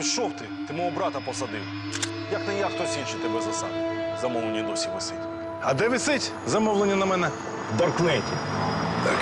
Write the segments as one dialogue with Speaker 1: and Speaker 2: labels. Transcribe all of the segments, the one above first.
Speaker 1: пішов ти, ти мого брата посадив. Як не я, хтось інший тебе засадив. Замовлення досі висить.
Speaker 2: А де висить замовлення на мене? В Даркнеті.
Speaker 3: Так,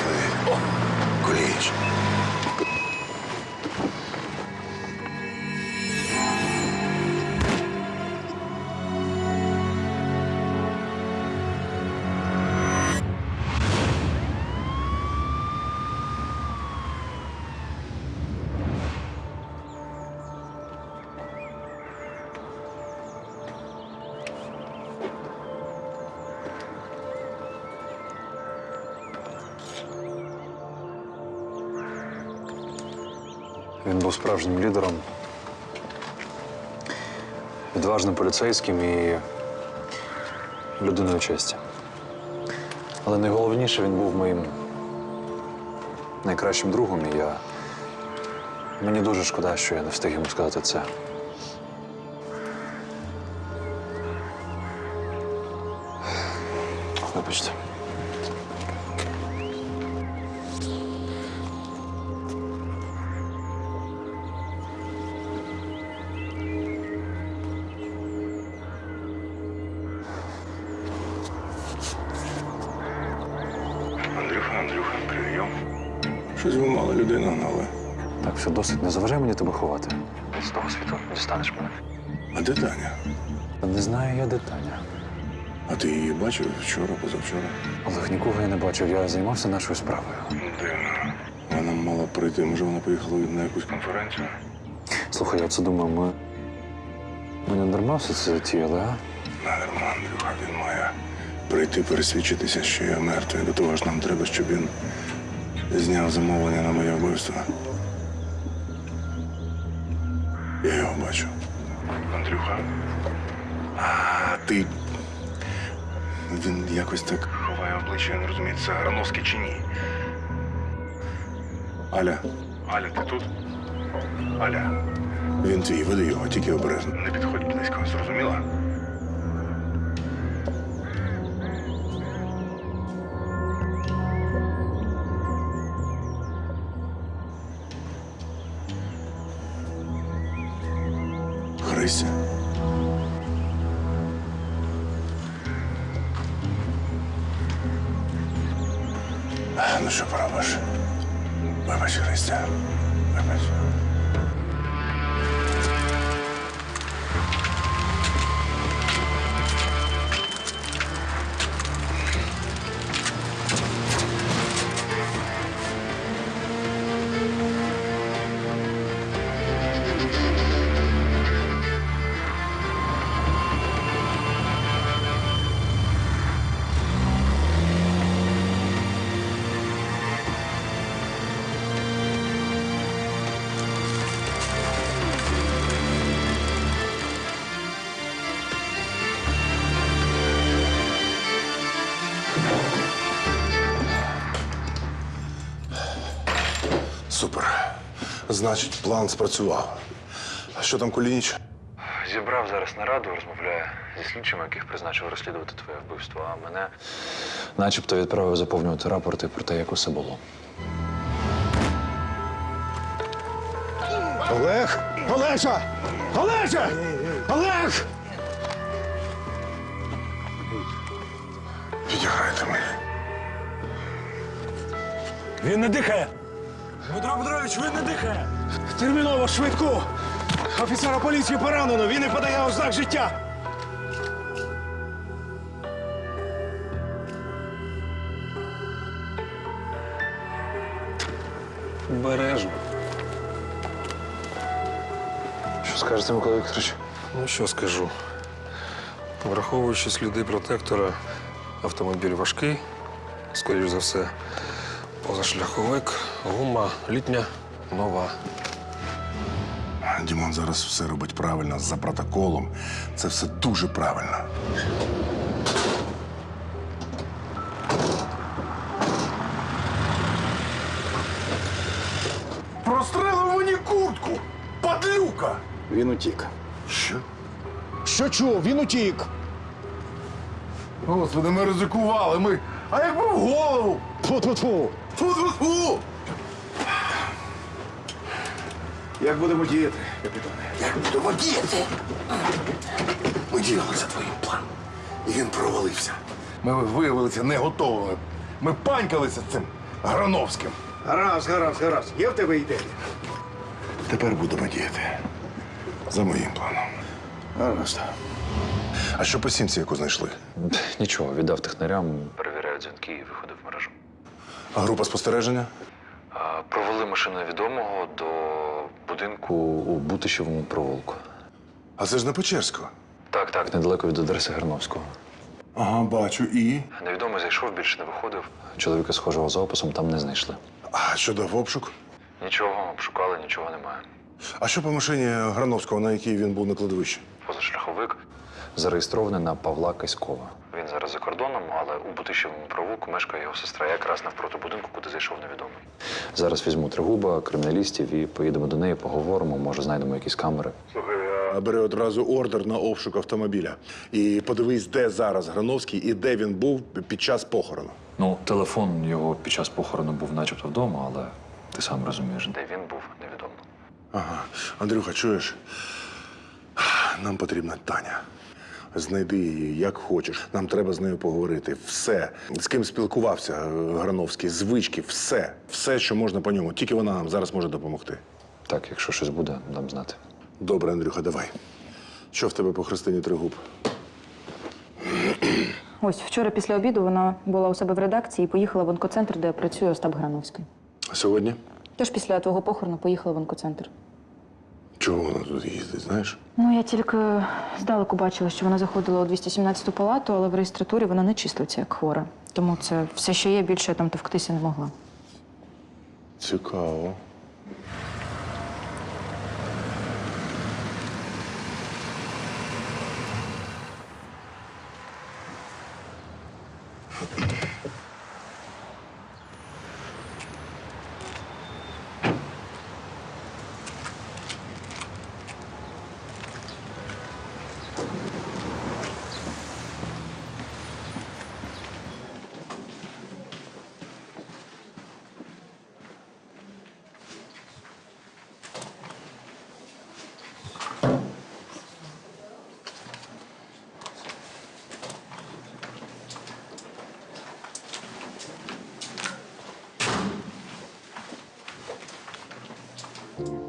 Speaker 4: Він був справжнім лідером, відважним поліцейським і людиною честі. Але найголовніше він був моїм найкращим другом, і я. Мені дуже шкода, що я не встиг йому сказати це. Вибачте.
Speaker 3: Андрюха, прийом. Щось ви мало людей нагнали.
Speaker 4: Так, все досить, не заважай мені тебе ховати. З того світу дістанеш мене.
Speaker 3: А де Таня?
Speaker 4: Та Не знаю я, де Таня.
Speaker 3: А ти її бачив вчора, позавчора?
Speaker 4: Олег, нікого я не бачив, я займався нашою справою.
Speaker 3: Дивно. Вона мала прийти. Може, вона поїхала на якусь конференцію?
Speaker 4: Слухай, я це думаю, ми. Ми не дарма все це затіяли, а?
Speaker 3: Надарма, Андрюха, він має прийти пересвідчитися, що я мертвий. До того ж нам треба, щоб він зняв замовлення на моє вбивство. Я його бачу. Андрюха. А ти. Він якось так ховає обличчя, я не розумію, це Грановський чи ні. Аля. Аля, ти тут? Аля. Він твій, веди його, тільки обережно. Не підходь близько, зрозуміла? Христя. Ну що поробиш? Вибач, Христя. Вибач. Значить, план спрацював. А що там Кулініч?
Speaker 4: Зібрав зараз нараду, розмовляє зі слідчими, яких призначив розслідувати твоє вбивство, а мене начебто відправив заповнювати рапорти про те, як усе було.
Speaker 2: Олег! Олежа! Олежа! Олег!
Speaker 3: Підіграйте мені.
Speaker 2: Він не дихає! Дмитро Петрович, він не дихає! Терміново, швидку! Офіцера поліції поранено, він не подає ознак життя!
Speaker 4: Бережно. Що скажете, Микола Вікторович?
Speaker 5: Ну, що скажу. Враховуючи сліди протектора, автомобіль важкий, скоріш за все, позашляховик, гума літня, нова.
Speaker 3: Дімон зараз все робить правильно, за протоколом. Це все дуже правильно.
Speaker 2: Прострелив мені куртку! Падлюка! Він утік.
Speaker 3: Що?
Speaker 2: Що чув? Він утік.
Speaker 3: Господи, ми ризикували. Ми. А якби в голову?
Speaker 2: Тьфу-тьфу-тьфу.
Speaker 3: Фу-фу-фу! Як будемо діяти, капітане? Як будемо діяти? Ми діяли за твоїм планом. І він провалився. Ми виявилися не готовими. Ми панькалися з цим Грановським.
Speaker 2: Гаразд, гаразд, гаразд. Є в тебе ідея?
Speaker 3: Тепер будемо діяти. За моїм планом. Гаразд. А що по сімці, яку знайшли?
Speaker 4: Нічого, віддав технарям, дзвінки і виходив в мережу.
Speaker 3: А група спостереження?
Speaker 4: Провели машину відомого до будинку у Бутищевому провулку.
Speaker 3: А це ж не Печерського.
Speaker 4: Так, так, недалеко від адреси Герновського.
Speaker 3: Ага, бачу. І.
Speaker 4: Невідомий зайшов, більше не виходив. Чоловіка схожого за описом там не знайшли.
Speaker 3: А що дав обшук?
Speaker 4: Нічого, обшукали, нічого немає.
Speaker 3: А що по машині Грановського, на якій він був на кладовищі?
Speaker 4: Позашляховик зареєстрований на Павла Каськова. Він зараз за кордоном, але у Бутищевому провулку мешкає його сестра якраз навпроти будинку, куди зайшов невідомий. Зараз візьму тригуба, криміналістів і поїдемо до неї, поговоримо, може знайдемо якісь камери.
Speaker 3: Бери одразу ордер на обшук автомобіля. І подивись, де зараз Грановський і де він був під час похорону.
Speaker 4: Ну, телефон його під час похорону був начебто вдома, але ти сам розумієш, де він був, невідомо.
Speaker 3: Ага. Андрюха, чуєш? Нам потрібна Таня. Знайди її як хочеш. Нам треба з нею поговорити. Все. З ким спілкувався е, Грановський, звички, все. Все, що можна по ньому. Тільки вона нам зараз може допомогти.
Speaker 4: Так, якщо щось буде, дам знати.
Speaker 3: Добре, Андрюха, давай. Що в тебе по Христині Тригуб?
Speaker 6: Ось вчора після обіду вона була у себе в редакції і поїхала в онкоцентр, де працює Остап Грановський.
Speaker 3: А сьогодні?
Speaker 6: Тож після твого похорону поїхала в онкоцентр.
Speaker 3: Чого вона тут їздить, знаєш?
Speaker 6: Ну, я тільки здалеку бачила, що вона заходила у 217-ту палату, але в реєстратурі вона не числиться як хвора. Тому це все, що є, більше я там товктися не могла.
Speaker 3: Цікаво.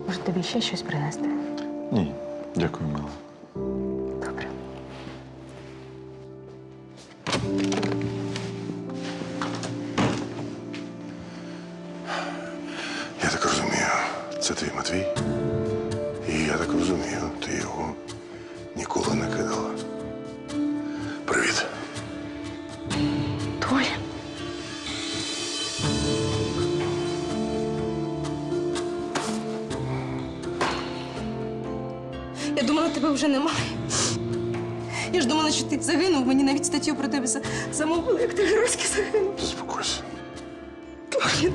Speaker 6: Може, тобі ще щось принести?
Speaker 4: Ні, дякую, мила.
Speaker 6: Добре.
Speaker 3: Я так розумію, це твій Матвій? І я так розумію, ти його ніколи не кидала. Привіт.
Speaker 7: Я думала, тебе вже немає. Я ж думала, що ти загинув. Мені навіть статтю про тебе за- замовили, як ти геройськи загинув.
Speaker 3: Успокойся.
Speaker 7: Блін.